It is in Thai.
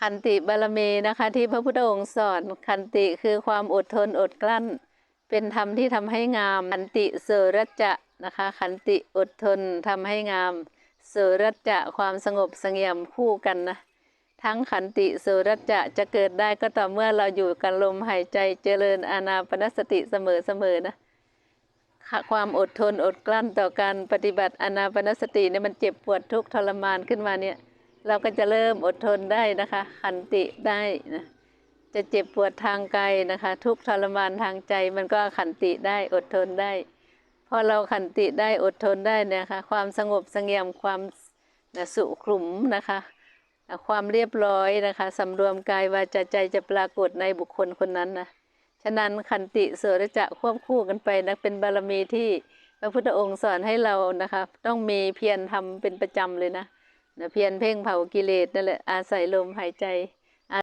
ขันติบารมีนะคะ ที่พระพุทธองค์สอนขันติคือความอดทนอดกลั้น เป็นธรรมที่ทำให้งามขันติเสรัจจะนะคะขันติอดทนทำให้งามเสรัจจะความสงบสงี่ยมคู่กันนะทั้งขันติเสรัจจะจะเกิดได้ก็ต่อเมื่อเราอยู่กับลมหายใจเจริญอานาปนสติเสมอๆนะความอดทนอดกลั้นต่อการปฏิบัติอานาปนสติเนี่ยมันเจ็บปวดทุกทรมานขึ้นมาเนี่ย เราก็จะเริ่มอดทนได้นะคะขันติได้นะจะเจ็บปวดทางกายนะคะ ทุกทรมานทางใจมันก็ขันติได้อดทนได้พอเราขันติได้อดทนได้นยคะ ความสงบสงี่ยมความนะสุขลุ่มนะคะ ความเรียบร้อยนะคะสำรวมกายวาจาใจจะปรากฏในบุคคลคนนั้นนะฉะนั้นขันติโสรจะควบคู่กันไปนะเป็นบารมีที่พระพุทธองค์สอนให้เรานะคะ ต้องมีเพียรทำเป็นประจำเลยนะ เพียรเพ่งเผากิเลสนั่นแหละอาศัยลมหายใจ